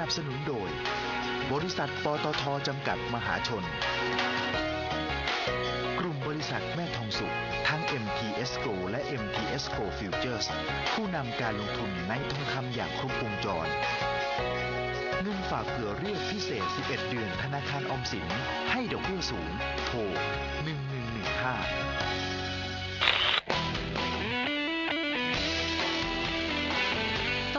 นับสนุนโดย บริษัทปตทจำกัดมหาชน กลุ่มบริษัทแม่ทองสุข ทั้ง MTS GO และ MTS GO Futures ผู้นำการลงทุนในทองคำอย่างครบวงจร เงินฝากเผื่อเรียกพิเศษ 11 เดือนธนาคารออมสิน ให้ดอกเบี้ยสูง โทร1115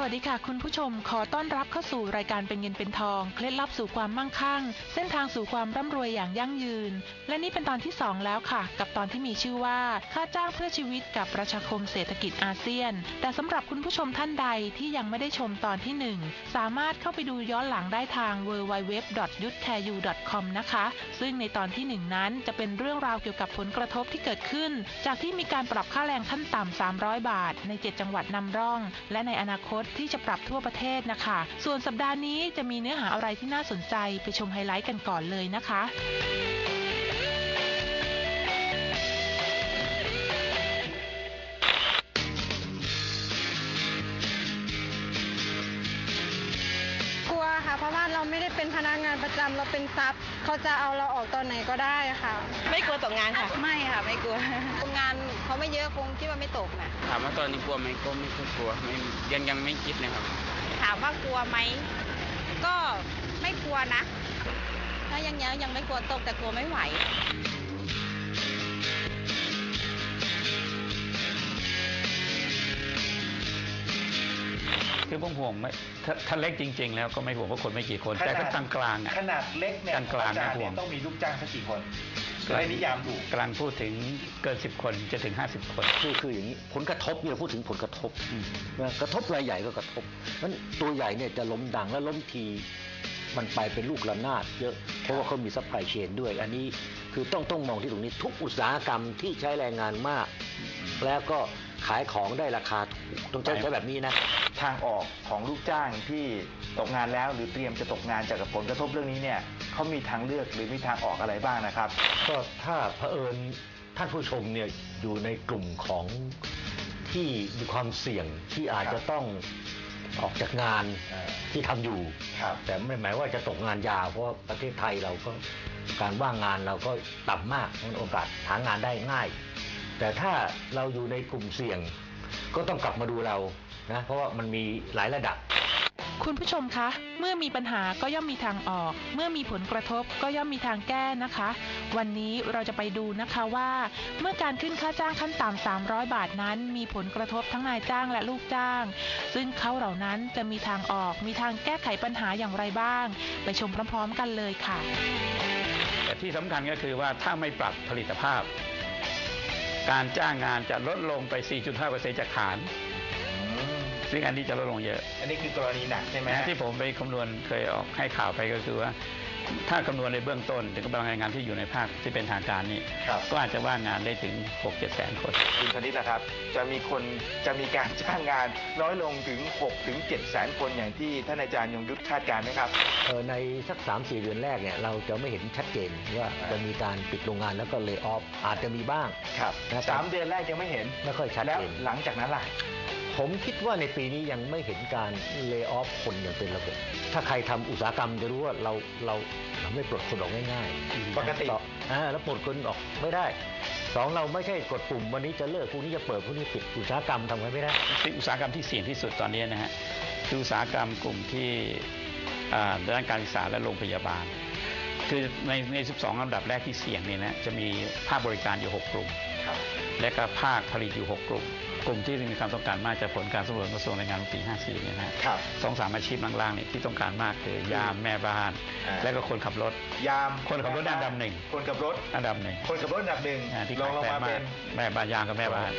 วัสดีค่ะ คุณผู้ชม ขอต้อนรับเข้าสู่รายการเป็นเงินเป็นทอง เคล็ดลับสู่ความมั่งคั่ง เส้นทางสู่ความร่ำรวยอย่างยั่งยืน และนี่เป็นตอนที่ 2 แล้วค่ะ กับตอนที่มีชื่อว่า ค่าจ้างเพื่อชีวิตกับประชาคมเศรษฐกิจอาเซียน แต่สำหรับคุณผู้ชมท่านใดที่ยังไม่ได้ชมตอนที่ 1 สามารถเข้าไปดูย้อนหลังได้ทาง w w w y u t h a u c o m นะคะ ซึ่งในตอนที่ 1 นั้นจะเป็นเรื่องราวเกี่ยวกับผลกระทบที่เกิดขึ้น จากที่มีการปรับค่าแรงขั้นต่ำ300 บาท ใน 7 จังหวัดนำร่อง และในอนาคตที่จะปรับทั่วประเทศนะคะ ส่วนสัปดาห์นี้จะมีเนื้อหาอะไรที่น่าสนใจไปชมไฮไลท์กันก่อนเลยนะคะ เพราะว่าเราไม่ได้เป็นพนักงานประจำเราเป็นซับเขาจะเอาเราออกตอนไหนก็ได้ค่ะ ไม่กลัวตกงานค่ะ ไม่ค่ะไม่กลัว งานเขาไม่เยอะคงคิดว่าไม่ตกนะถามว่าตอนนี้กลัวไหมก็ไม่ค่อยกลัวไม่ยังยังไม่คิดนะครับ ถามว่ากลัวไหมก็ไม่กลัวนะ ถ้ายังยังยังไม่กลัวตกแต่กลัวไม่ไหว คือผมห่วงไม่ถ้าถ้าเล็กจริง ๆ แล้วก็ไม่ห่วงว่าคนไม่กี่คน แต่ถ้ากลางกลางๆอะ ขนาดเล็กเนี่ยกลางๆของอจรย์นะห่วงเนี่ยต้องมีลูกจ้างสักกี่คนให้นิยามถูกกำลังพูดถึงเกิน 10 คนจะถึง 50 คน คือคืออย่างนี้ผลกระทบเนี่ยพูดถึงผลกระทบอืม นะกระทบรายใหญ่ก็กระทบนั้นตัวใหญ่เนี่ยจะล้มดังและล้มทีมันไปเป็นลูกระนาดเยอะเพราะว่าเขามีซัพพลายเชนด้วย อันนี้คือต้องต้องมองที่ตรงนี้ทุกอุตสาหกรรมที่ใช้แรงงานมาก แล้วก็ ขายของได้ราคาถูกต้องใช้ใช้แบบนี้นะ ทางออกของลูกจ้างที่ตกงานแล้วหรือเตรียมจะตกงานจากผลกระทบเรื่องนี้เนี่ยเขามีทางเลือกหรือมีทางออกอะไรบ้างนะครับ ก็ถ้าเผอิญท่านผู้ชมเนี่ยอยู่ในกลุ่มของที่มีความเสี่ยงที่อาจจะต้องออกจากงานเออที่ทำอยู่ครับแต่ไม่หมายว่าจะตกงานยาวเพราะว่าประเทศไทยเราก็การว่างงานเราก็ต่ำมากมันโอกาสหางานได้ง่าย แต่ถ้าเราอยู่ในกลุ่มเสี่ยง ก็ต้องกลับมาดูเรานะเพราะว่ามันมีหลายระดับ คุณผู้ชมคะ เมื่อมีปัญหาก็ย่อมมีทางออก เมื่อมีผลกระทบก็ย่อมมีทางแก้นะคะ วันนี้เราจะไปดูนะคะว่า เมื่อการขึ้นค่าจ้างขั้นต่ำ300 บาทนั้น มีผลกระทบทั้งนายจ้างและลูกจ้าง ซึ่งเขาเหล่านั้นจะมีทางออก มีทางแก้ไขปัญหาอย่างไรบ้าง ไปชมพร้อม ๆ กันเลยค่ะ แต่ที่สำคัญก็คือว่าถ้าไม่ปรับผลิตภาพ การจ้างงานจะลดลงไป 4.5%จากฐาน ซึ่งอันนี้จะลดลงเยอะ อันนี้คือกรณีหนักใช่ไหมนะที่ผมไปคำนวณเคยออกให้ข่าวไปก็คือว่า ถ้าคำนวณในเบื้องต้น ถึงกำลังแรงงานที่อยู่ในภาคที่เป็นทางการนี่ครับ ก็อาจจะว่างงานได้ถึง 6-7แสนคน คุณธนิตนะครับ จะมีคนจะมีการจ้างงานน้อยลงถึง6ถึง7แสนคนอย่างที่ท่านอาจารย์ยงยุทธคาดการณ์ไหมครับ เอ่อในสักสามสี่เดือนแรกเนี่ยเราจะไม่เห็นชัดเจนว่าจะมีการปิดโรงงานแล้วก็เล y o ออฟอาจจะมีบ้าง ครับนะครับ สามเดือนแรกยังไม่เห็น ไม่ค่อยชัดแล้วเจนหลังจากนั้นล่ะ ผมคิดว่าในปีนี้ยังไม่เห็นการเล y o ออฟคนอย่างเป็นระบบ ถ้าใครทำอุตสาหกรรมจะรู้ว่าเราเราเราไม่ปลดคนออกง่ายๆปกติต่ออ่าแล้วปลดคนออกไม่ได้สองเราไม่ใช่กดปุ่มวันนี้จะเลิกพรุ่งนี้จะเปิดพรุ่งนี้ปิดอุตสาหกรรมทำกันไม่ได้ที่อุตสาหกรรมที่เสี่ยงที่สุดตอนนี้นะฮะคืออุตสาหกรรมกลุ่มที่อ่าด้านการศึกษาและโรงพยาบาล คือในใน 12 ลำดับแรกที่เสี่ยงเนี่ยนะจะมีภาคบริการอยู่ 6 กลุ่มครับและก็ภาคผลิตอยู่ 6 กลุ่ม กลุ่มที่มีความต้องการมากจากผลการสำรวจกระทรวงแรงงานปี 54เนี่ยนะฮะครับสองสามอาชีพล่างๆเนี่ยที่ต้องการมากคือยามแม่บ้านอ่าและก็คนขับรถ ยามคนขับรถอันดับหนึ่งคนขับรถอันดับหนึ่งคนขับรถอันดับหนึ่งอ่าที่ลองลงขายมาแพเป็งนแม่บ้านยางกับแม่บ้าน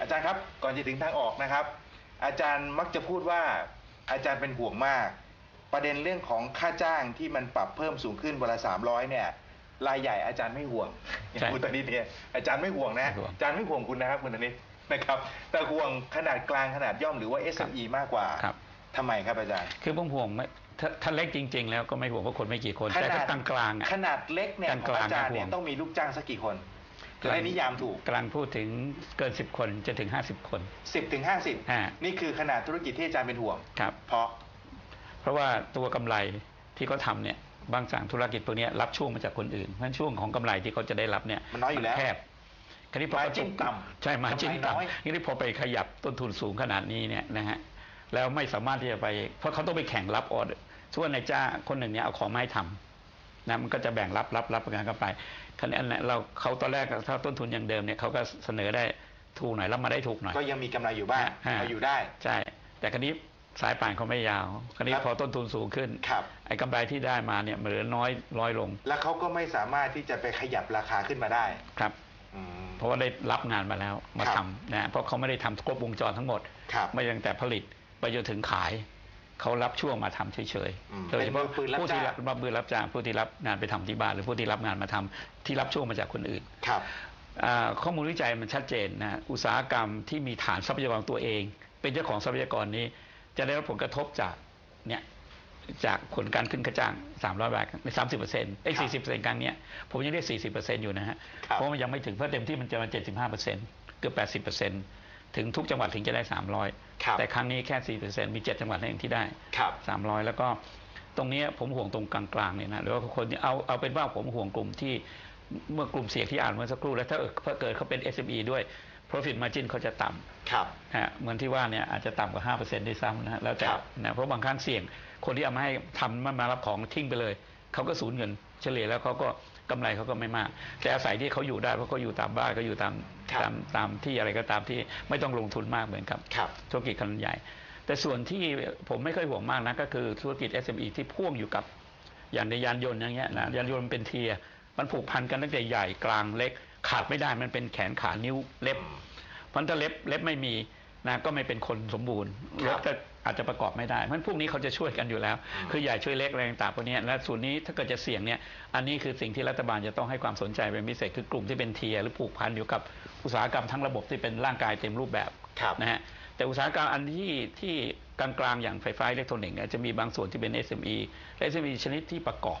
อาจารย์ครับก่อนจะถึงทางออกนะครับ อาจารย์มักจะพูดว่าอาจารย์เป็นห่วงมาก ประเด็นเรื่องของค่าจ้างที่มันปรับเพิ่มสูงขึ้นวันละสามร้อยเนี่ย รายใหญ่อาจารย์ไม่ห่วงอย่างใช่คุณตนิดเนี่ยอาจารย์ไม่ห่วงนะไม่ห่วงอาจารย์ไม่ห่วงคุณนะครับคุณตนิดนะครับแต่ห่วงขนาดกลางขนาดย่อมหรือว่า SME มากกว่าครับทำไมครับอาจารย์ คือผมห่วงไม่ถ้าถ้าเล็กจริง ๆ แล้วก็ไม่ห่วงว่าคนไม่กี่คนแต่ถ้ากลางกลางๆอะขนาดเล็กเนี่ยของกลางๆอาจารย์ห่วงเนี่ยต้องมีลูกจ้างสักกี่คนจะได้นิยามถูกกำลังพูดถึงเกิน 10 คนจนถึง 50 คน 10ถึง50อ่านี่คือขนาดธุรกิจที่อาจารย์เป็นห่วงครับเพราะ เพราะว่าตัวกำไรที่เขาทำเนี่ย บางสั่งธุรกิจพวกเนี้ยรับช่วงมาจากคนอื่นเพราะฉะนั้นช่วงของกำไรที่เขาจะได้รับเนี่ยมันน้อยอยู่แล้ว แคบคราวนี้พอ Margin ต่ำใช่มาจิ้นกำไรน้อย ต่ำทีนี้พอไปขยับต้นทุนสูงขนาดนี้เนี่ยนะฮะแล้วไม่สามารถที่จะไป เพราะเขาต้องไปแข่งรับออเดอร์ส่วนนายจ้างคนหนึ่งเนี่ยเอาของมาให้ทำนะมันก็จะแบ่งรับรับรับกันเข้าไปคราวนี้อันนั้นเราเขาตอนแรกถ้าต้นทุนอย่างเดิมเนี่ยเขาก็เสนอได้ถูกหน่อยรับมาได้ถูกหน่อย ก็ยังมีกำไรอยู่บ้างฮะ เอาอยู่ได้ ใช่ แต่คราวนี้ สายป่านเขาไม่ยาว คราวนี้ครับพอต้นทุนสูงขึ้น ครับ ไอ้กำไรที่ได้มาเนี่ยมันเหลือน้อยน้อยลงแล้วเขาก็ไม่สามารถที่จะไปขยับราคาขึ้นมาได้ครับ อืม เพราะว่าได้รับงานมาแล้วมาครับทำนะเพราะเขาไม่ได้ทำครบวงจรทั้งหมด ครับไม่ตั้งแต่ผลิตไปจนถึงขาย เขารับช่วงมาทำเฉยอืมๆโดยเฉพาะเป็นมือปืนรับผู้ที่จ้าง รับรับมือรับจ้างผู้ที่รับงานไปทำที่บ้านหรือผู้ที่รับงานมาทำที่รับช่วงมาจากคนอื่น ครับ อ่าข้อมูลวิจัยมันชัดเจนนะอุตสาหกรรมที่มีฐานทรัพยากรตัวเอง เป็นเจ้าของทรัพยากรนี้ จะได้รับผลกระทบจากเนี่ยจากผลการขึ้นค่าจ้าง300บาทใน30เปอร์เซ็นต์ไอ้ครับ40เปอร์เซ็นต์กลางเนี้ยผมยังได้ 40เปอร์เซ็นต์อยู่นะฮะครับเพราะมันยังไม่ถึงเพราะเต็มที่มันจะมา75เปอร์เซ็นต์เกือบ80เปอร์เซ็นต์ถึงทุกจังหวัดถึงจะได้ครับ300 แต่ครั้งนี้แค่4เปอร์เซ็นต์มี 7 จังหวัดเท่านั้นเองที่ได้ครับ300 แล้วก็ตรงเนี้ยผมห่วงตรงกลางๆเนี่ยนะหรือว่าคนที่เอาเอาเป็นว่าผมห่วงกลุ่มที่เมื่อกลุ่มเสี่ยงที่อ่านเมื่อสักครู่แล้วถ้าเกิดถ้าเกิดเขาเป็น SME ด้วย profit margin เขาจะต่ำครับฮะเหมือนที่ว่าเนี่ยอาจจะต่ำกว่า 5%ด้วยซ้ำนะฮะแล้วแต่ครับ นะเพราะบางครั้งเสี่ยง คนที่เอามาให้ทำมันมารับของทิ้งไปเลย เขาก็สูญเงินเฉลี่ยแล้วเขาก็กำไรเขาก็ไม่มาก แต่อาศัยที่เขาอยู่ได้เพราะเขาอยู่ตามบ้านเขาอยู่ตามครับ ตามตามที่อะไรก็ตามที่ไม่ต้องลงทุนมากเหมือนกับ ครับ ธุรกิจขนาดใหญ่ แต่ส่วนที่ผมไม่ค่อยห่วงมากนะก็คือธุรกิจ SME ที่พ่วงอยู่กับอย่างในยานยนต์อย่างเงี้ยนะยานยนต์มันเป็นเทียร์มันผูกพันกันตั้งแต่ใหญ่กลางเล็ก ขาดไม่ได้มันเป็นแขนขานิ้วเล็บเพราะถ้าเล็บเล็บไม่มีนะก็ไม่เป็นคนสมบูรณ์ครรัถบก็อาจจะประกอบไม่ได้เพราะฉะนั้นพวกนี้เขาจะช่วยกันอยู่แล้วอืมคือใหญ่ช่วยเล็กอะไรต่างๆพวกนี้และส่วนนี้ถ้าเกิดจะเสี่ยงเนี่ยอันนี้คือสิ่งที่รัฐบาลจะต้องให้ความสนใจเป็นพิเศษคือกลุ่มที่เป็นเทียร์หรือผูกพันอยู่กับอุตสาหกรรมทั้งระบบที่เป็นร่างกายเต็มรูปแบบครับนะฮะแต่อุตสาหกรรมอันที่ที่กลางๆอย่างไฟฟ้าอิเล็กทรอนิกส์เนี่ยจะมีบางส่วนที่เป็น SME และ SME ชนิดที่ประกอบ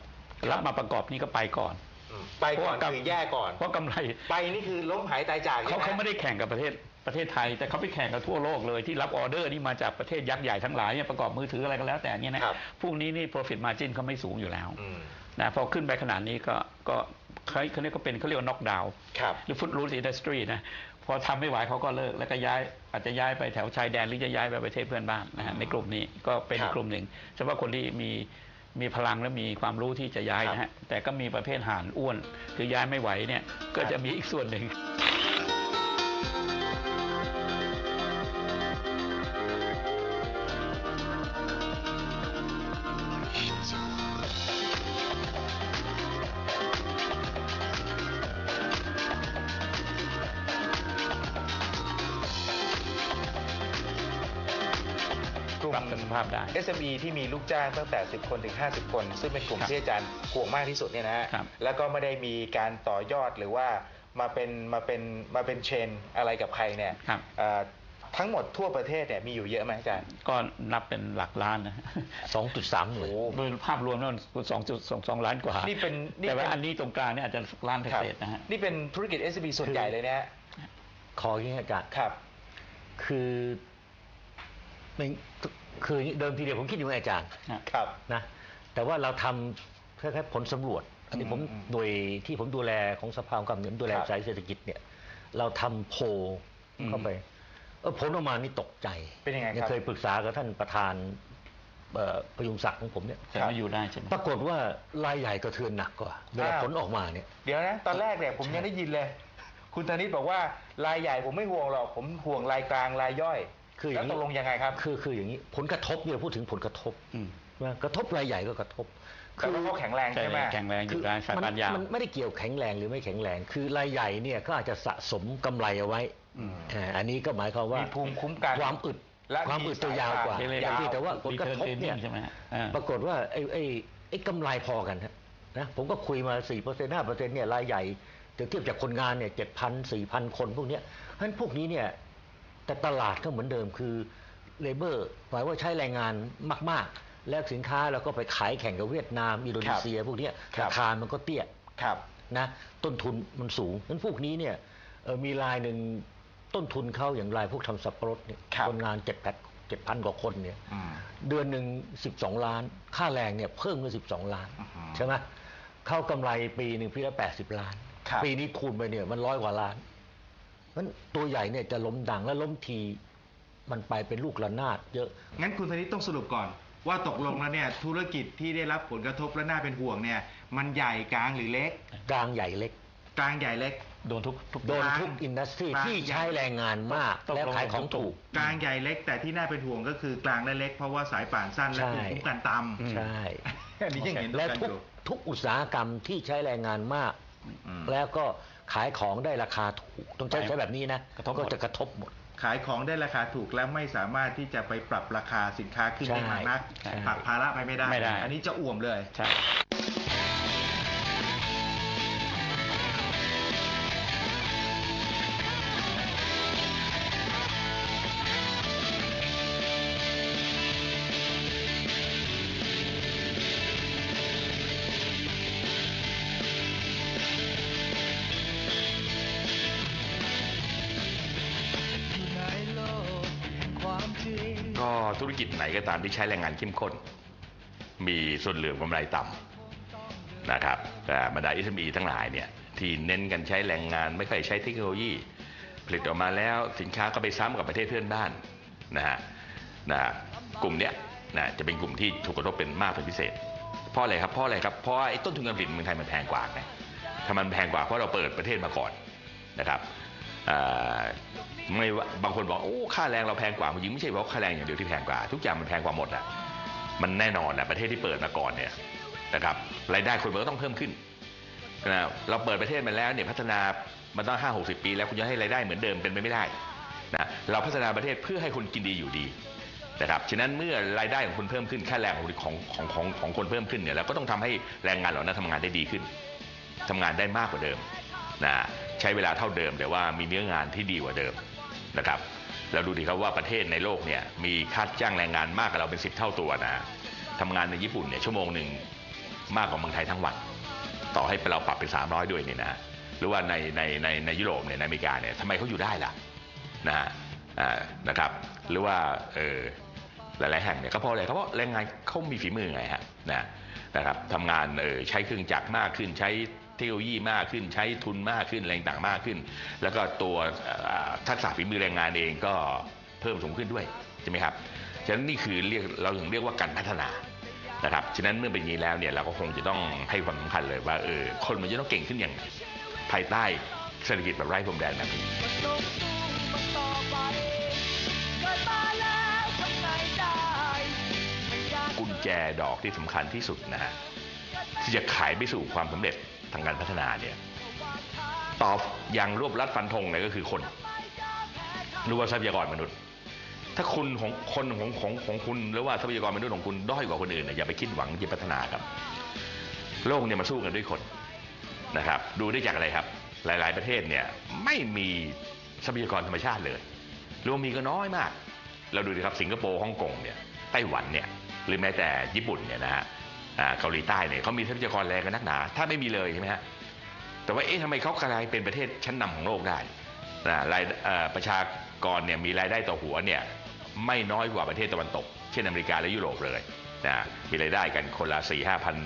รับมาประกอบนี่ก็ไปก่อนอืม ไปก่อนเพราะว่าคือแย่ก่อน เพราะกำไรไปนี่คือล้มหายตายจากเขาใช่เขาไหมไม่ได้แข่งกับประเทศประเทศไทย แต่เขาไปแข่งกับทั่วโลกเลยที่รับออเดอร์นี่มาจากประเทศยักษ์ใหญ่ทั้งหลายเนี่ยประกอบมือถืออะไรก็แล้วแต่เนี่ยนะครับพวกนี้นี่ profit margin เขาไม่สูงอยู่แล้วอืมนะพอขึ้นไปขนาดนี้ก็ก็เขาเขาเรียกก็เป็นเขาเรียกว่า knock down ครับหรือฟุตรู t อินดัสทรีนะพอทำไม่ไหวเขาก็เลิกแล้วก็ย้ายอาจจะย้ายไปแถวชายแดนหรือจะย้ายไปประเทศเพื่อนบ้านนะฮะในกลุ่มนี้ก็เป็นครับกลุ่มหนึ่งเฉพาะคนที่มี มีพลังและมีความรู้ที่จะย้ายครับนะฮะแต่ก็มีประเภทห่านอ้วนคือย้ายไม่ไหวเนี่ยก็จะมีอีกส่วนหนึ่ง ภาพได้ SME ที่มีลูกจ้างตั้งแต่ 10 คนถึง 50 คน ซึ่งเป็นกลุ่มครับที่อาจารย์ห่วงมากที่สุดเนี่ยนะฮะครับแล้วก็ไม่ได้มีการต่อยอดหรือว่ามาเป็นมาเป็นมาเป็นเชนอะไรกับใครเนี่ยครับเอ่อทั้งหมดทั่วประเทศเนี่ยมีอยู่เยอะไหมอาจารย์ ก็นับเป็นหลักล้านนะฮะ2.3หน่วยโดยภาพรวมแล้วสองจุดสองสองล้านกว่า นี่เป็นนี่แต่ว่าเป็นอันนี้ตรงกลางเนี่ยอาจจะล้านครับเศษๆนะฮะ นี่เป็นธุรกิจ SME ส่วนใหญ่เลยนะฮะขออย่างนี้อาจารย์ครับ คือไม่ คือเดิมทีเดียวผมคิดอยู่ไงอาจารย์ครับนะแต่ว่าเราทำคล้ายๆผลสำรวจ อันนี้ผมอืมโดยที่ผมดูแลของสภาองค์การเงินดูแลครับสายเศรษฐกิจเนี่ย เราทำโพลอืมเข้าไปเออผลออกมานี่ตกใจเป็นยังไงครับเคยปรึกษากับท่านประธานเอ่อประยุงศักดิ์ของผมเนี่ยแต่ไม่อยู่ได้ใช่ไหมปรากฏว่ารายใหญ่กระเทือนหนักกว่าเวลาอ้าวผลออกมาเนี่ยเดี๋ยวนะตอนแรกเนี่ยผมยังได้ยินเลย คุณธนิตบอกว่ารายใหญ่ผมไม่ห่วงหรอกผมห่วงรายกลางรายย่อย คืออแล้ย่าวงตนี้กลงยังไงครับคือคืออย่างนี้ผลกระทบเนี่ยพูดถึงผลกระทบอืมนะกระทบรายใหญ่ก็กระทบ แต่ว่าเขาแข็งแรงใช่ใช่ไหม แข็งแรงอยู่ได้สายมัปานยาวมันไม่ได้เกี่ยวแข็งแรงหรือไม่แข็งแรง คือรายใหญ่เนี่ยก็อาจจะสะสมกำไรเอาไว้อืมอ่าอันนี้ก็หมายความว่ามีภูมิคุ้มกันความอึดและความอึดตัวยาวกว่ามีสายอย่างยาวที่แต่ว่าผลกระทบเนี่ย Return earning ใช่ไหมฮะอ่า ปรากฏว่าไอ้ไอ้ไอ้กำไรพอกันฮะนะผมก็คุยมา4%เปอร์เซ็นต์ห้าเปอร์เซ็นต์เนี่ยรายใหญ่เทียบจากคนงานเนี่ยเจ็ดพันสี่พันคนพวกเนี้ยเพราะฉะนั้นพวกนี้เนี่ย แต่ตลาดก็เหมือนเดิมคือเลเบอร์หมายว่าใช้แรงงานมาก ๆ แล้วสินค้าเราก็ไปขายแข่งกับเวียดนาม อินโดนีเซีย พวกเนี้ยครับราคามันก็เตี้ยครับนะต้นทุนมันสูงนั้นพวกนี้เนี่ยเอ่อมีรายหนึ่งต้นทุนเขาอย่างรายพวกทำสับปะรดเนี่ยครับคนงานเจ็ดแปดเจ็ดพันกว่าคนเนี่ยอืมเดือนหนึ่งสิบสองล้าน ค่าแรงเนี่ยเพิ่มขึ้นสิบสองล้านอื้อหือใช่ไหมเข้ากำไรปีหนึ่งพี่ละแปดสิบล้านครับปีนี้คูณไปเนี่ยมันร้อยกว่าล้าน นั้นตัวใหญ่เนี่ยจะล้มดังและล้มทีมันไปเป็นลูกระนาดเยอะ งั้นคุณธนิตต้องสรุปก่อน ว่าตกลงแล้วเนี่ยธุรกิจที่ได้รับผลกระทบและน่าเป็นห่วงเนี่ย มันใหญ่กลางหรือเล็ก กลางใหญ่เล็ก กลางใหญ่เล็ก โดนทุกทุกโดนทุกอินดัสทรีกลางที่ใช้แรงงานมากตกลงและขายของถูก กลางใหญ่เล็ก แต่ที่น่าเป็นห่วงก็คือกลางและเล็ก เพราะว่าสายป่านสั้นและใช่ภูมิคุ้มกันต่ำใช่อันนี้ยังเห็นและกันทุอกยู่ทุกอุตสาหกรรมที่ใช้แรงงานมากอืมแล้วก็ ขายของได้ราคาถูก ต้องใช้ใช้แบบนี้นะกระทบหมดก็จะกระทบหมด ขายของได้ราคาถูกและไม่สามารถที่จะไปปรับราคาสินค้าขึ้นได้ใช่มากนักใช่ผลักภาระไปไม่ได้ไม่ได้ อันนี้จะอ่วมเลย ธุรกิจไหนก็ตามที่ใช้แรงงานเข้มข้น มีส่วนเหลื่อมกำไรต่ำนะครับแต่บรรดา SME ทั้งหลายเนี่ยที่เน้นกันใช้แรงงานไม่ค่อยใช้เทคโนโลยี ผลิตออกมาแล้วสินค้าก็ไปซ้ำกับประเทศเพื่อนบ้านนะฮะนะกลุ่มเนี้ยนะจะเป็นกลุ่มที่ถูกกระทบเป็นมากเป็นพิเศษ เพราะอะไรครับเพราะอะไรครับเพราะว่าไอ้ต้นทุนการผลิตเมืองไทยมันแพงกว่าไงถ้ามันแพงกว่าเพราะเราเปิดประเทศมาก่อนนะครับ ไม่บางคนบอกโอ้ค่าแรงเราแพงกว่าจริงไม่ใช่เพราะค่าแรงอย่างเดียวที่แพงกว่า ทุกอย่างมันแพงกว่าหมดอะมันแน่นอนนะประเทศที่เปิดมาก่อนเนี่ยนะครับรายได้คนมันก็ต้องเพิ่มขึ้นนะเราเปิดประเทศมาแล้วเนี่ยพัฒนามันต้องห้าหกสิบปี แล้วคุณจะให้รายได้เหมือนเดิมเป็นไปไม่ได้นะเราพัฒนาประเทศเพื่อให้คนกินดีอยู่ดีนะครับฉะนั้นเมื่อรายได้ของคุณเพิ่มขึ้นค่าแรงของของของของของคนเพิ่มขึ้นเนี่ยเราก็ต้องทำให้แรงงานเหล่านั้นทำงานได้ดีขึ้นทำงานได้มากกว่าเดิมนะ ช้เวลาเท่าเดิม แต่ว่ามีเนื้องานที่ดีกว่าเดิมนะครับแล้วดูดีครับว่าประเทศในโลกเนี่ยมีค่าจ้างแรงงานมากกว่าเราเป็นสิบเท่าตัวนะทำงานในญี่ปุ่นเนี่ยชั่วโมงหนึ่งมากกว่าเมืองไทยทั้งวัน ต่อให้เราปรับเป็น 300 ด้วยเนี่ยนะหรือว่าในในในในยุโรปเนี่ยในอเมริกาเนี่ยทำไมเขาอยู่ได้ล่ะนะฮะอ่านะครับ หรือว่าเออหลายๆแห่งเนี่ยก็เพราะอะไรก็เพราะแรงงานเขามีฝีมือไงฮะนะนะครับทำงานเออใช้เครื่องจักรมากขึ้นใช้ เทคโนโลยีมากขึ้น ใช้ทุนมากขึ้นแรงต่างมากขึ้น แล้วก็ตัวทักษะฝีมือแรงงานเองก็เพิ่มสูงขึ้นด้วยใช่ไหมครับฉะนั้นนี่คือเรียกเราถึงเรียกว่าการพัฒนานะครับฉะนั้นเมื่อเป็นอย่างนี้แล้วเนี่ยเราก็คงจะต้องให้ความสำคัญเลยว่าเออคนมันจะต้องเก่งขึ้นอย่างภายใต้เศรษฐกิจแบบไร้พรมแดนแบบนี้กุญแจดอกที่สำคัญที่สุดนะฮะที่จะขายไปสู่ความสำเร็จ ทางการพัฒนาเนี่ยตอบอย่างรวบรัดฟันธงเลยก็คือคนรู้ว่าทรัพยากรมนุษย์ ถ้าคุณของคนของของของคุณหรือว่าทรัพยากรมนุษย์ของคุณด้อยกว่าคนอื่นเนี่ยอย่าไปคิดหวังจะพัฒนาครับ โลกเนี่ยมาสู้กันด้วยคนนะครับ ดูได้จากอะไรครับ หลาย ๆ ประเทศเนี่ยไม่มีทรัพยากรธรรมชาติเลยหรือว่ามีก็น้อยมาก เราดูดิครับสิงคโปร์ฮ่องกงเนี่ยไต้หวันเนี่ยหรือแม้แต่ญี่ปุ่นเนี่ยนะฮะ เกาหลีใต้เนี่ยเขามีทรัพยากรแรงกันนักหนา ถ้าไม่มีเลยใช่ไหมฮะแต่ว่าเอ๊ะทำไมเขากลายเป็นประเทศชั้นนำของโลกได้นะรายประชากรเนี่ยมีรายได้ต่อหัวเนี่ยไม่น้อยกว่าประเทศตะวันตก เช่นอเมริกาและยุโรปเลยนะมีรายได้กันคนละสี่ห้าพัน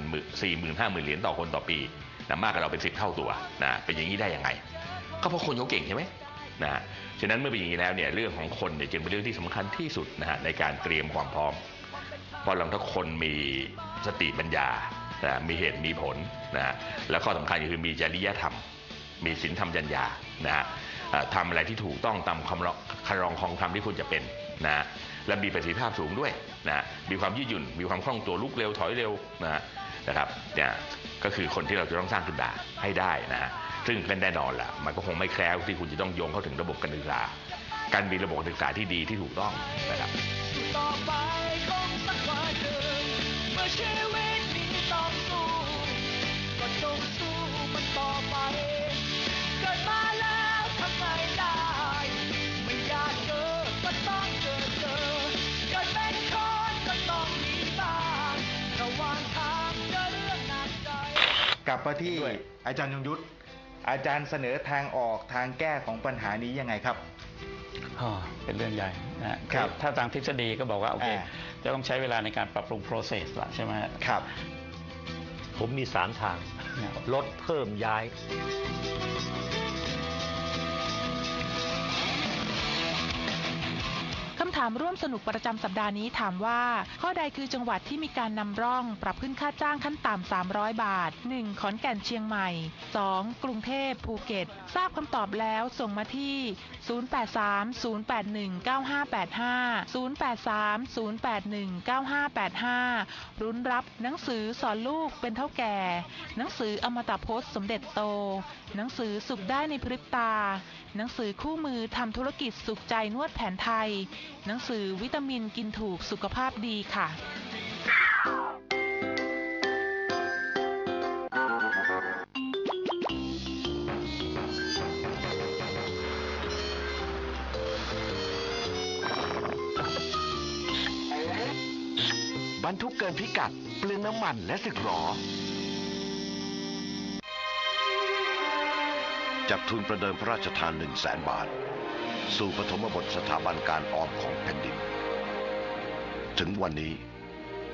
สี่หมื่นห้าหมื่นเหรียญต่อคนต่อปีนะมากกว่าเราเป็นสิบเท่าตัวนะเป็นอย่างนี้ได้ยังไง ก็เพราะคนเขาเก่งใช่ไหมนะฮะฉะนั้นเมื่อเป็นอย่างนี้แล้วเนี่ยเรื่องของคนเนี่ยจึงเป็นเรื่องที่สำคัญที่สุดนะฮะในการเตรียมความพร้อม เพราะเราถ้าคนมีสติปัญญานะมีเหตุมีผลนะฮะแล้วข้อสำคัญคือมีจริยธรรม มีศีลธรรมจัญญานะฮะทำอะไรที่ถูกต้องตามคำรองครองของธรรมที่ควรจะเป็นนะฮะและมีประสิทธิภาพสูงด้วยนะฮะมีความยืดหยุ่น มีความคล่องตัวลุกเร็วถอยเร็วนะฮะนะครับเนี่ยก็คือคนที่เราจะต้องสร้างขึ้นมาให้ได้นะฮะซึ่งเป็นแน่นอนแหละมันก็คงไม่แคล้วที่คุณจะต้องโยงเข้าถึงระบบการศึกษา การมีระบบการศึกษาที่ดีที่ถูกต้องนะครับ ชีวิตนี้ต้องสู้ ก็จงสู้มันต่อไป เกิดมาแล้วทำไงได้ ไม่อยากเจอก็ต้องเจอเจอเกิดเป็นคนก็ต้องมีบ้างระหว่างทางเจอเรื่องหนักใจ กลับมาที่ด้วยอาจารย์ยงยุทธอาจารย์เสนอทางออกทางแก้ของปัญหานี้ยังไงครับอ๋อ เป็นเรื่องใหญ่นะฮะครับถ้าทางทฤษฎีก็บอกว่าโอเคอ่าจะต้องใช้เวลาในการปรับปรุง process ละใช่ไหมฮะครับ ผมมีสามทางลดเพิ่มย้ายำถามร่วมสนุกประจำสัปดาห์นี้ถามว่า ข้อใดคือจังหวัดที่มีการนำร่องปรับขึ้นค่าจ้างขั้นต่ำ 300 บาท 1. ขอนแก่นเชียงใหม่ 2. กรุงเทพภูเก็ต ทราบคำตอบแล้วส่งมาที่ 0830819585 0830819585 รุ้นรับหนังสือสอนลูกเป็นเท่าแก่ หนังสืออมตะพจน์สมเด็จโต หนังสือสุขได้ในพริบตา หนังสือคู่มือทำธุรกิจสุขใจนวดแผนไทยหนังสือวิตามินกินถูกสุขภาพดีค่ะ บรรทุกเกินพิกัด เปลืองน้ำมันและสึกหรอ จับทุนประเดิมพระราชทาน 1 0 0 0 0แสนบาท สู่ปฐมบทสถาบันการออมของแผ่นดิน ถึงวันนี้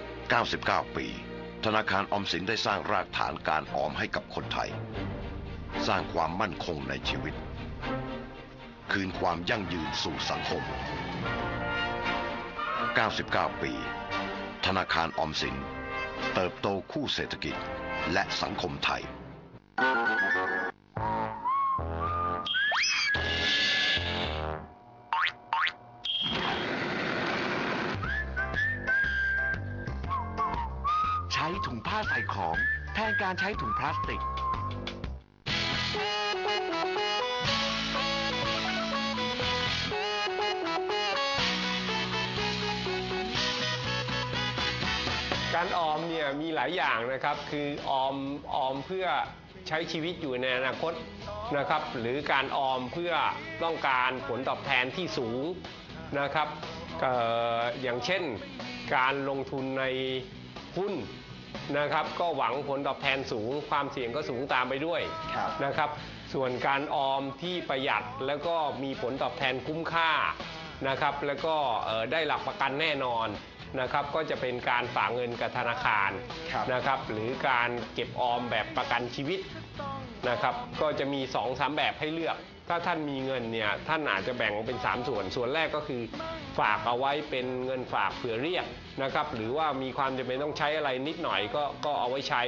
99 ปี ธนาคารออมสินได้สร้างรากฐานการออมให้กับคนไทย สร้างความมั่นคงในชีวิต คืนความยั่งยืนสู่สังคม 99 ปี ธนาคารออมสิน เติบโตคู่เศรษฐกิจและสังคมไทย การใช้ถุงพลาสติก การออมเนี่ยมีหลายอย่างนะครับ คือออมออมเพื่อใช้ชีวิตอยู่ในอนาคตนะครับ หรือการออมเพื่อต้องการผลตอบแทนที่สูงนะครับอย่างเช่นการลงทุนในหุ้น นะครับ ก็หวังผลตอบแทนสูง ความเสี่ยงก็สูงตามไปด้วยครับนะครับ ส่วนการออมที่ประหยัดแล้วก็มีผลตอบแทนคุ้มค่านะครับ แล้วก็เอ่อได้หลักประกันแน่นอนนะครับ ก็จะเป็นการฝากเงินกับธนาคารครับ นะครับ หรือการเก็บออมแบบประกันชีวิตนะครับ ก็จะมี2อสามแบบให้เลือก ถ้าท่านมีเงินเนี่ยท่านอาจจะแบ่งเป็น 3 ส่วน ส่วนแรกก็คือ ฝากเอาไว้เป็นเงินฝากเผื่อเรียกนะครับหรือว่ามีความจำเป็นต้องใช้อะไรนิดหน่อยก็ก็เอาไว้ใช้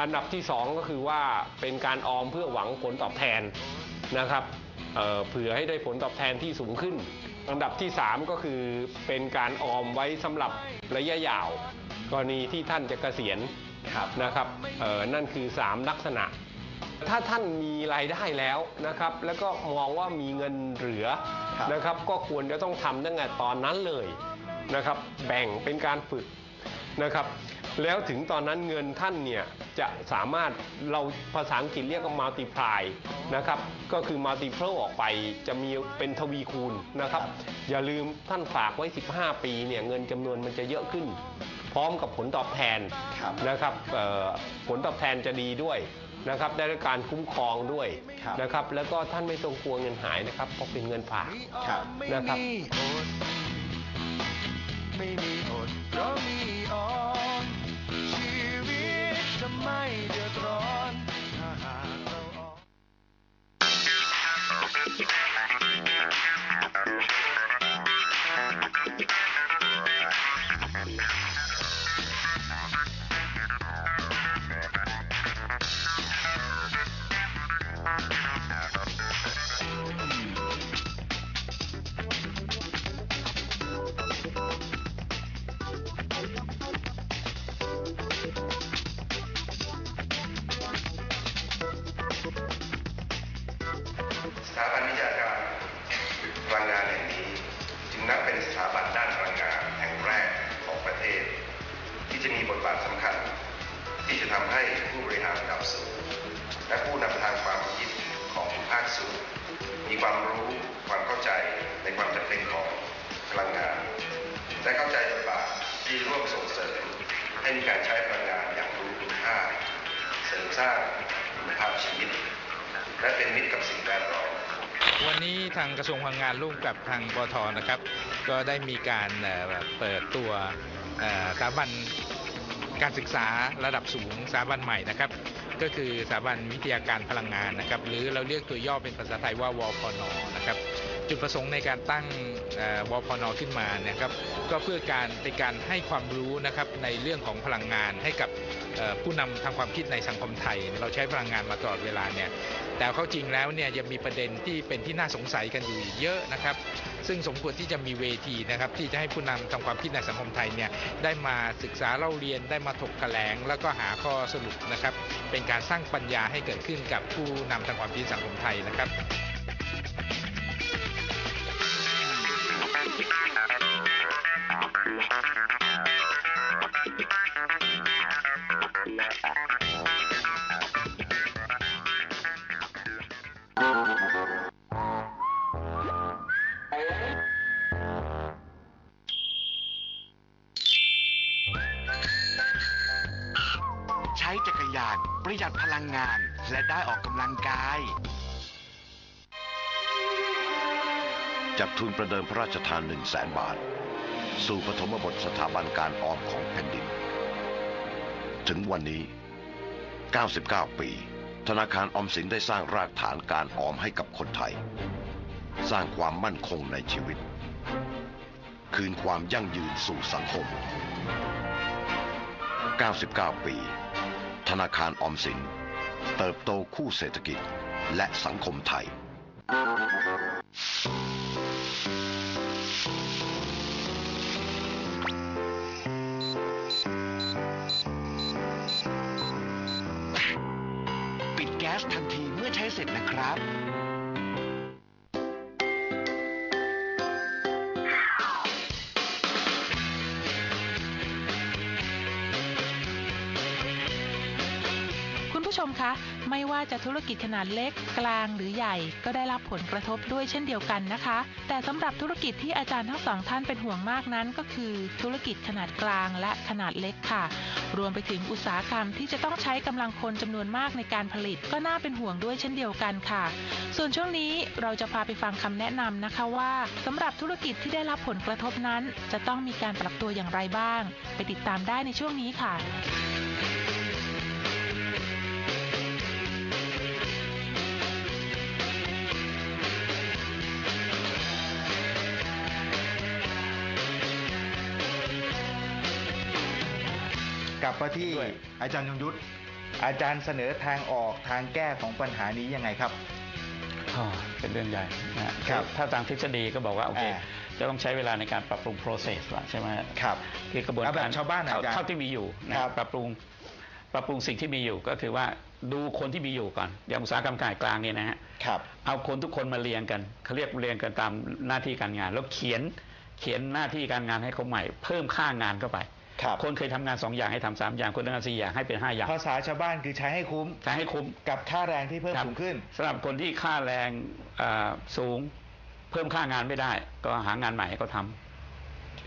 อันดับที่ 2 ก็คือว่าเป็นการออมเพื่อหวังผลตอบแทนนะครับเเผื่อให้ได้ผลตอบแทนที่สูงขึ้น อันดับที่ 3 ก็คือเป็นการออมไว้สำหรับระยะยาว กรณีที่ท่านจะเกษียณนะครับนั่นคือ 3 ลักษณะ ถ้าท่านมีรายได้แล้วนะครับ แล้วก็มองว่ามีเงินเหลือครับ นะครับ ก็ควรจะต้องทำตั้งแต่ตอนนั้นเลยนะครับ แบ่งเป็นการฝึกนะครับ แล้วถึงตอนนั้นเงินท่านเนี่ยจะสามารถเราภาษาอังกฤษเรียกว่า multiply นะครับ ก็คือ multiple ออกไปจะมีเป็นทวีคูณนะครับ อย่าลืมท่านฝากไว้ 15 ปีเนี่ยเงินจำนวนมันจะเยอะขึ้น พร้อมกับผลตอบแทนครับ นะครับเอ่อผลตอบแทนจะดีด้วย นะครับได้รับการคุ้มครองด้วยครับ นะครับ แล้วก็ท่านไม่ต้องกลัวเงินหายนะครับเพราะเป็นเงินฝาก ครับนะครับไม่มีอดเพราะมีออมานร่วมกับทางปทนะครับ ก็ได้มีการเปิดตัวสถาบันการศึกษาระดับสูงสถาบันใหม่นะครับ ก็คือสถาบันวิทยาการพลังงานนะครับ หรือเราเรียกตัวย่อเป็นภาษาไทยว่าวพนนะครับ จุดประสงค์ในการตั้งวพนขึ้นมาเนะครับก็เพื่อการเป็นการให้ความรู้นะครับในเรื่องของพลังงานให้กับผู้นำทางความคิดในสังคมไทย เราใช้พลังงานมาตลอดเวลาเนี่ยแต่เข้าจริงแล้วเนี่ยยังมีประเด็นที่เป็นที่น่าสงสัยกันอยู่เยอะนะครับ ซึ่งสมควรที่จะมีเวทีนะครับที่จะให้ผู้นำทำความคิดในสังคมไทยเนี่ยได้มาศึกษาเล่าเรียนได้มาถกแถลง แล้วก็หาข้อสรุปนะครับเป็นการสร้างปัญญาให้เกิดขึ้นกับผู้นำทางความคิดสังคมไทยนะครับ ใช้จักรยานประหยัดพลังงานและได้ออกกำลังกาย จัดทุนประเดิมพระราชทาน 1 0 0 0 0แสนบาท สู่ปฐมบทสถาบันการออมของแผ่นดิน ถึงวันนี้ 99 ปี ธนาคารออมสินได้สร้างรากฐานการออมให้กับคนไทย สร้างความมั่นคงในชีวิต คืนความยั่งยืนสู่สังคม 99 ปี ธนาคารออมสิน เติบโตคู่เศรษฐกิจและสังคมไทย ผู้ชมคะ ไม่ว่าจะธุรกิจขนาดเล็กกลางหรือใหญ่ ก็ได้รับผลกระทบด้วยเช่นเดียวกันนะคะ แต่สำหรับธุรกิจที่อาจารย์ทั้งสองท่านเป็นห่วงมากนั้น ก็คือธุรกิจขนาดกลางและขนาดเล็กค่ะ รวมไปถึงอุตสาหกรรมที่จะต้องใช้กำลังคนจำนวนมากในการผลิต ก็น่าเป็นห่วงด้วยเช่นเดียวกันค่ะ ส่วนช่วงนี้เราจะพาไปฟังคำแนะนำนะคะว่าสำหรับธุรกิจที่ได้รับผลกระทบนั้น จะต้องมีการปรับตัวอย่างไรบ้าง ไปติดตามได้ในช่วงนี้ค่ะ กลับมาที่อาจารย์ยงยุทธอาจารย์เสนอทางออกทางแก้ของปัญหานี้ยังไงครับ อ๋อเป็นเรื่องใหญ่นะฮะครับถ้าตามทฤษฎีก็บอกว่าโอเคอ่าจะต้องใช้เวลาในการปรับปรุง process ละใช่ไหมฮะครับคือกระบวนเอาแบการบชาวบ้านหน่อยเท่อาจารย์เท่าที่มีอยู่นะครับปรับปรุงปรับปรุงสิ่งที่มีอยู่ก็คือว่าดูคนที่มีอยู่ก่อน อย่างอุตสาหกรรมขนาดกลางเนี่ยนะฮะครับเอาคนทุกคนมาเรียงกันเขาเรียกเรียงกันตามหน้าที่การงาน แล้วเขียนเขียนหน้าที่การงานให้เขาใหม่ เพิ่มค่างานเข้าไป ครับคนเคยทำงานสองอย่างให้ทำสามอย่าง คนทำงานสี่อย่างให้เป็นห้าอย่างภาษาชาวบ้านคือใช้ให้คุ้มใช้ให้คุ้ม กับค่าแรงที่เพิ่มครับสูงขึ้น สำหรับคนที่ค่าแรงอ่าสูง เพิ่มค่างานไม่ได้ ก็หางานใหม่ให้เขาทำ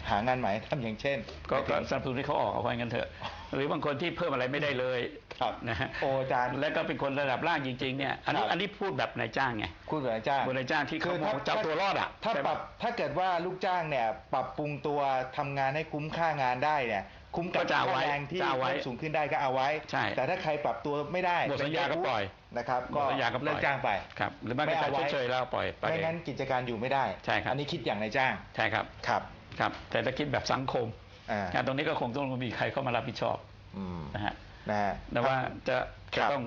หางานใหม่ทำอย่างเช่นก็ก็สนับสนุนให้เขาออกเอาไว้งั้นเถอะ หรือบางคนที่เพิ่มอะไรไม่ได้เลยครับนะฮะโอ้อาจารย์แล้วก็เป็นคนระดับล่างจริงๆเนี่ยอันนี้ครับอันนี้พูดแบบนายจ้างไงคุณกับนายจ้างคนนายจ้างที่เขามองจะเอาตัวรอดอะถ้าใช่ไหมปรับถ้าเกิดว่าลูกจ้างเนี่ยปรับปรุงตัวทำงานให้คุ้มค่างานได้เนี่ยคุ้มกับก็จะเอาค่าไว้แรงที่จะเอาไว้เพิ่มสูงขึ้นได้ก็เอาไว้ใช่แต่ถ้าใครปรับตัวไม่ได้หมดสัญญาก็ปล่อยนะครับหมก็ดสัญญาก็ปล่เลิอยกจ้างไปครับหรือไม่ก็ไม่เอาไว้จ่ายเฉยๆแล้วปล่อยไปไม่งั้นกิจการอยู่ไม่ได้ใช่ครับอันนี้คิดอย่างนายจ้างใช่ครับครับ ครับแต่ถ้าคิดแบบสังคมอ่างานตรงนี้ก็คงต้องมีใครเข้ามารับผิดชอบอืมนะฮะนะฮะ แต่ว่าจะครัจะบต้อง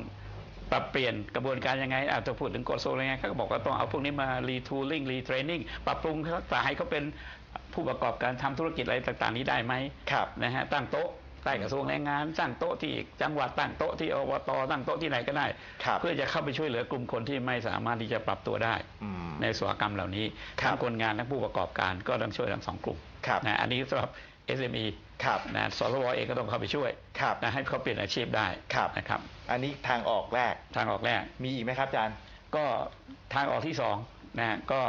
ปรับเปลี่ยนกระบวนการยังไงอาจจะพูดถึงกฎโซลยังไงเขาก็บอกว่าต้องเอาพวกนี้มา retooling retraining ปรับปรุงทักษะให้เขาเป็นผู้ประกอบการทำธุรกิจอะไรต่างๆ นี้ได้ไหมครับ นะฮะตั้งโต๊ะ ใต้กระทรวงแรงงานตั้งโต๊ะที่จังหวัดตั้งโต๊ะที่อบตตั้งโต๊ะที่ไหนก็ได้ครับเพื่อจะเข้าไปช่วยเหลือกลุ่มคนที่ไม่สามารถที่จะปรับตัวได้อืมในอุตสาหกรรมเหล่านี้ครับทั้งคนงานทั้งผู้ประกอบการก็ต้องช่วยทั้งสองกลุ่มครับนะอันนี้สำหรับ SME ครับนะสสวเองก็ต้องเข้าไปช่วยครับนะให้เขาเปลี่ยนอาชีพได้ครับนะครับอันนี้ทางออกแรกทางออกแรกมีอีกไหมครับอาจารย์ก็ทางออกที่สองนะฮะก็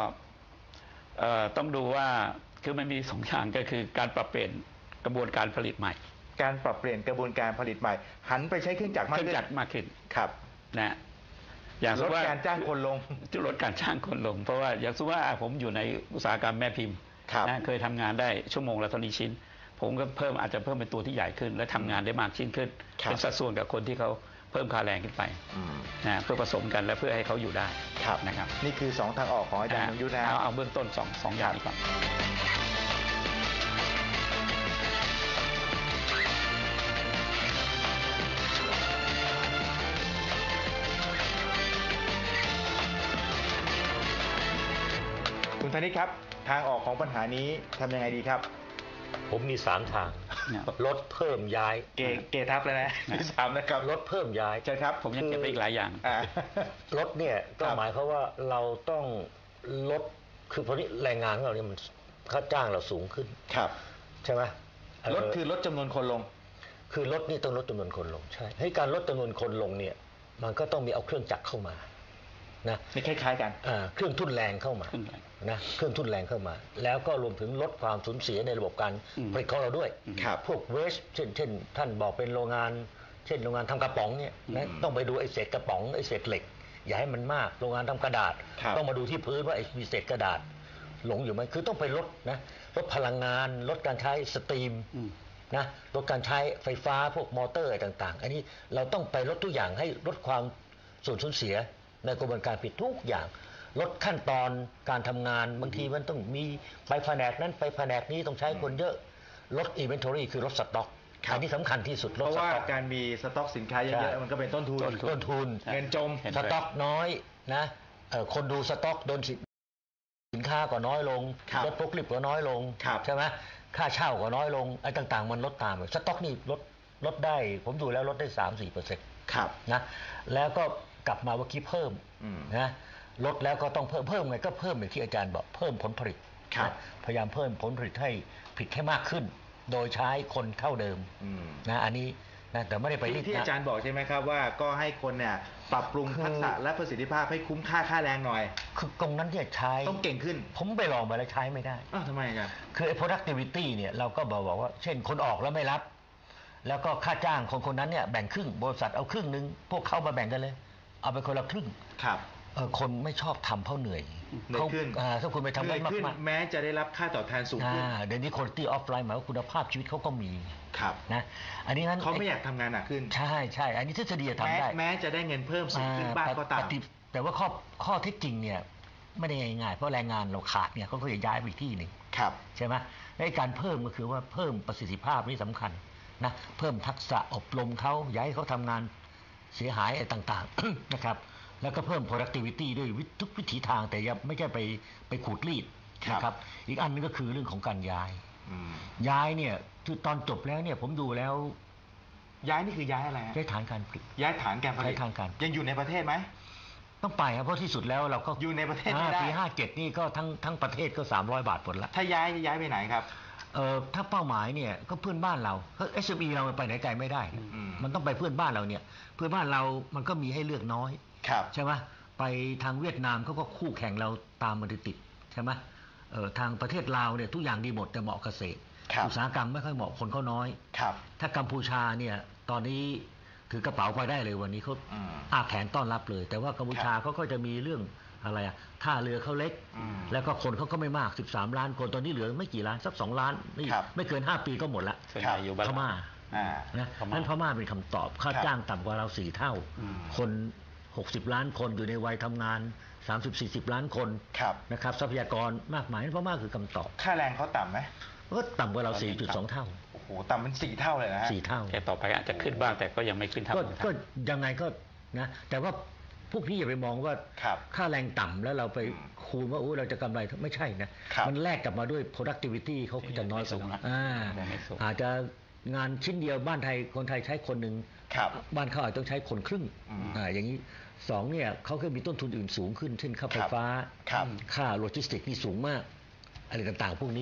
เอ่อต้องดูว่าคือมันมีสองอย่างก็คือการปรับเปลี่ยนกระบวนการผลิตใหม่ การปรับเปลี่ยนกระบวนการผลิตใหม่ หันไปใช้เครื่องจักรมากเครื่องขึ้นจักรมากขึ้นครับนะอย่างสลมดมุติว่าการจ้างคนลงจะลดการจ้างคนลง เพราะว่าอย่างสมมติว่าผมอยู่ในอุตสาหกรรมแม่พิมพ์ครับนะเคยทำงานได้ชั่วโมงละเท่านี้ชิ้น ผมก็เพิ่มอาจจะเพิ่มเป็นตัวที่ใหญ่ขึ้น และทำงานได้มากชิ้นขึ้นครับเป็นสัดส่วนกับคนที่เขาเพิ่มค่าแรงขึ้นไปอืมนะเพื่อผสมกันและเพื่อให้เขาอยู่ได้ครับนะครับ นี่คือสองทางออกของอาจารย์ยงยุทธนะเอาเอาเบื้องต้นสองสองอย่างนี้ก่อน คุณธนิตครับ ทางออกของปัญหานี้ทำยังไงดีครับ ผมมีสามทางลดเพิ่มย้ายเกเกทับแล้วนะที่สามนะครับลดเพิ่มย้ายใช่ครับผมยังเก็บไว้อีกหลายอย่าง อ่า ลดเนี่ยก็ครับหมายความว่าเราต้องลดคือพอนี้แรงงานของเราเนี่ยมันค่าจ้างเราสูงขึ้น ครับใช่ไหมเลดคือลดจำนวนคนลง คือลดนี่ต้องลดจำนวนคนลงใช่ให้การลดจำนวนคนลงเนี่ย มันก็ต้องมีเอาเครื่องจักรเข้ามา นะนี่คล้ายๆกันอ่าเครื่องทุ่นแรงเข้ามาเครื่องแรงนะเครื่องทุ่นแรงเข้ามา แล้วก็รวมถึงลดความสูญเสียในระบบการอืมผลิตของเราด้วยครับพวกเวสเช่นเช่น ท่านบอกเป็นโรงงาน เช่นโรงงานทำกระป๋องเนี่ยนะต้องไปดูไอ้เศษกระป๋องไอ้เศษเหล็ก อย่าให้มันมากโรงงานทำกระดาษครับต้องมาดูที่พื้นว่าไอ้มีเศษกระดาษ หลงอยู่ไหมคือต้องไปลดนะลดพลังงานลดการใช้สตรีมอืมนะลดการใช้ไฟฟ้าพวกมอเตอร์อะไรต่าง ๆ อันนี้เราต้องไปลดทุกอย่างให้ลดความสูญสูญเสีย ในกระบวนการผลิตทุกอย่าง ลดขั้นตอนการทำงานบางทีมันต้องมีไปแผนกนั้นไปแผนกนี้ต้องใช้คนเยอะ ลดอินเวนทอรี่คือลดสต็อกครับอันนี้สำคัญที่สุดเพลดราะสว่าต็อก การมีสต็อกสินค้าเยใช่ อะๆมันก็เป็นต้นทุน ต้นทุน เงินจม เห็นสด้วย ต็อกน้อยนะเอ่อคนดูสต็อกโดนสิสินค้าก็น้อยลงครับรถพกลิบก็น้อยลงครับ ใช่ไหมค่าเช่าก็น้อยลงไอ้ต่างๆ มันลดตามสต็อกนี่ลดลดได้ ผมดูแล้วลดได้สามสี่เปอร์เซ็นต์ครับ นะแล้วก็ กลับมาเมื่อกี้เพิ่มอืมนะลดแล้วก็ต้องเพิ่มเพิ่มไงก็เพิ่มอย่างที่อาจารย์บอกเพิ่มผลผลิตครับนะพยายามเพิ่มผลผลิตให้ผลิตให้มากขึ้น โดยใช้คนเท่าเดิมอืมนะอันนี้นะแต่ไม่ได้ไปที่รีดที่นะอาจารย์บอกใช่ไหมครับว่าก็ให้คนเนี่ยปรับปรุงคือทักษะและประสิทธิภาพให้คุ้มค่าค่าแรงหน่อย คือตรงนั้นเนี่ยใช้ต้องเก่งขึ้น ผมไปลองมาแล้วใช้ไม่ได้อ้าวทำไมอาจารย์คือไอ้ productivity เนี่ยเราก็บอกบอกว่า เช่นคนออกแล้วไม่รับ แล้วก็ค่าจ้างคนคนนั้นเนี่ยแบ่งครึ่งบริษัทเอาครึ่งหนึงพวกเขามาแบ่งกันเลย เอาไปคนละครึ่งครับ เออคนไม่ชอบทำเพราะเหนื่อยเหนื่อยขึ้น อ่าถ้าคุณไปทำเหนื่ได้อยมากขึ้นมากแม้จะได้รับค่าตอบแทนสูงขึ้นเดี๋ยวนี้ quality of life หมายว่าคุณภาพชีวิตเขาก็มีครับนะอันนี้นั้นเขาไม่อยากทำงานหนักขึ้น ใช่ใช่อันนี้ทฤษฎีแม้ทำได้ แม้จะได้เงินเพิ่มสูงขึ้นบ้างก็ตาม ปฏิแต่ว่าข้อข้อเท็จจริงเนี่ยไม่ได้ง่ายๆเพราะแรงงานเราขาดเนี่ยเขาก็จะย้ายไปอีกที่หนึ่งครับ ใช่ไหมและไอ้การเพิ่มก็คือว่าเพิ่มประสิทธิภาพนี่สำคัญนะเพิ่มทักษะอบรมเขาย้ายให้เขาทำงาน เสียหายอะไรต่างๆนะครับ แล้วก็เพิ่ม productivity ด้วยวิทุกวิถีทางแต่อยังไม่ใช่ไปไปขูดรีดครับนะครับ อีกอันนึงก็คือเรื่องของการย้ายอืมย้ายเนี่ยคือตอนจบแล้วเนี่ยผมดูแล้วย้ายนี่คือย้ายอะไรฮะย้ายฐานการผลิตย้ายฐานการผลิตย้ายฐานการยังอยู่ในประเทศไหมต้องไปครับเพราะที่สุดแล้วเราก็อยู่ในประเทศไม่ได้อ่าปีห้าเจ็ดนี่ก็ทั้งทั้งประเทศก็300บาทหมดละถ้าย้ายจะย้ายไปไหนครับ เออถ้าเป้าหมายเนี่ยก็เพื่อนบ้านเราเฮ้ย SME เราไปไหนไกลไม่ได้นะอืมมันต้องไปเพื่อนบ้านเราเนี่ย เพื่อนบ้านเรามันก็มีให้เลือกน้อยครับใช่ไหมไปทางเวียดนามเขาก็คู่แข่งเราตามมาติดๆใช่ไหมเออทางประเทศลาวเนี่ยทุกอย่างดีหมดแต่เหมาะเกษตรครับอุตสาหกรรมไม่ค่อยเหมาะคนเขาน้อยครับ ถ้ากัมพูชาเนี่ยตอนนี้ถือกระเป๋าไปได้เลยวันนี้เขาอืมอาแขนต้อนรับเลย แต่ว่ากัมพูชาเขาก็จะมีเรื่อง อะไรอะท่าเรือเขาเล็กอืมแล้วก็คนเขาก็ไม่มาก 13 ล้านคนตอนนี้เหลือไม่กี่ล้านสัก2ล้านนี่ครับไม่เกิน 5 ปีก็หมดละส่วนใหญ่อยู่บ้านพม่าอ่านะพม่านั่นพม่าเป็นคำตอบค่าครับจ้างต่ำกว่าเราสี่เท่าอืมคน 60 ล้านคนอยู่ในวัยทำงาน 30-40 ล้านคนครับนะครับทรัพยากรมากมายนั่นพม่าคือคำตอบ ค่าแรงเขาต่ำไหมก็ต่ำกว่าเรา 4.2 เท่า โอ้โห ต่ำเป็นสี่เท่าเลยนะฮะ4เท่าแต่ต่อไปอาจจะขึ้นบ้างแต่ก็ยังไม่ขึ้นเท่าก็เมืองไทยก็ยังไงก็นะ แต่ว่า พวกพี่อย่าไปมองว่าครับ ค่าแรงต่ำแล้วเราไปคูณว่าโอ้เราจะกำไรไม่ใช่นะ ครับมันแลกกลับมาด้วย productivity เขาก็จะน้อยกไม่สูงว่านะอ่าไม่สูง อาจจะงานชิ้นเดียวบ้านไทยคนไทยใช้คนหนึ่ง ครับ บ้านเขาอาจจะต้องใช้คนครึ่งอืมอ่าอย่างนี้สองเนี่ยเขาก็มีต้นทุนอื่นสูงขึ้นเช่นค่าไฟฟ้า ครับ ค่าโลจิสติกส์นี่สูงมาก อะไรต่างๆ พวกนี้